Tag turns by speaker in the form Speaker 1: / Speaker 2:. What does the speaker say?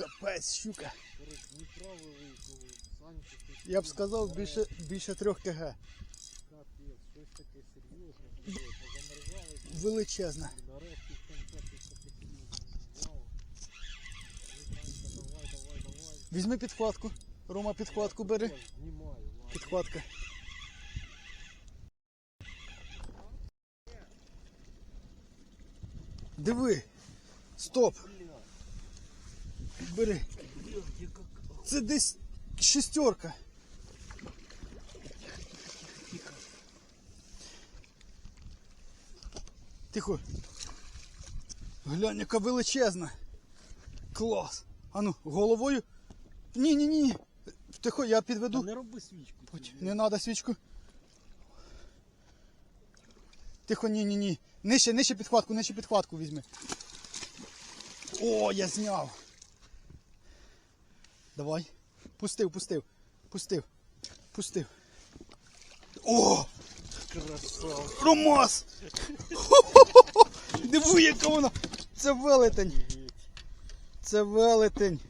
Speaker 1: Капець, щука. Я б сказав більше, більше трьох кг. Величезна. Візьми підхватку. Рома, підхватку бери. Підхватка. Диви. Стоп. Бери. Це десь шестерка. Тихо. Глянь, яка величезна. Клас. Ану, головою. Ні, ні, ні. Тихо, я підведу.
Speaker 2: Та не роби свічку.
Speaker 1: Будь, не треба свічку. Тихо, ні, ні, ні. Нижче, нижче підхватку, нижче підхватку візьми. О, я зняв. Давай. Пустив, пустив. Пустив. Пустив. О!
Speaker 2: Красава.
Speaker 1: Ромас! Диви, яка вона! Це велетень! Це велетень.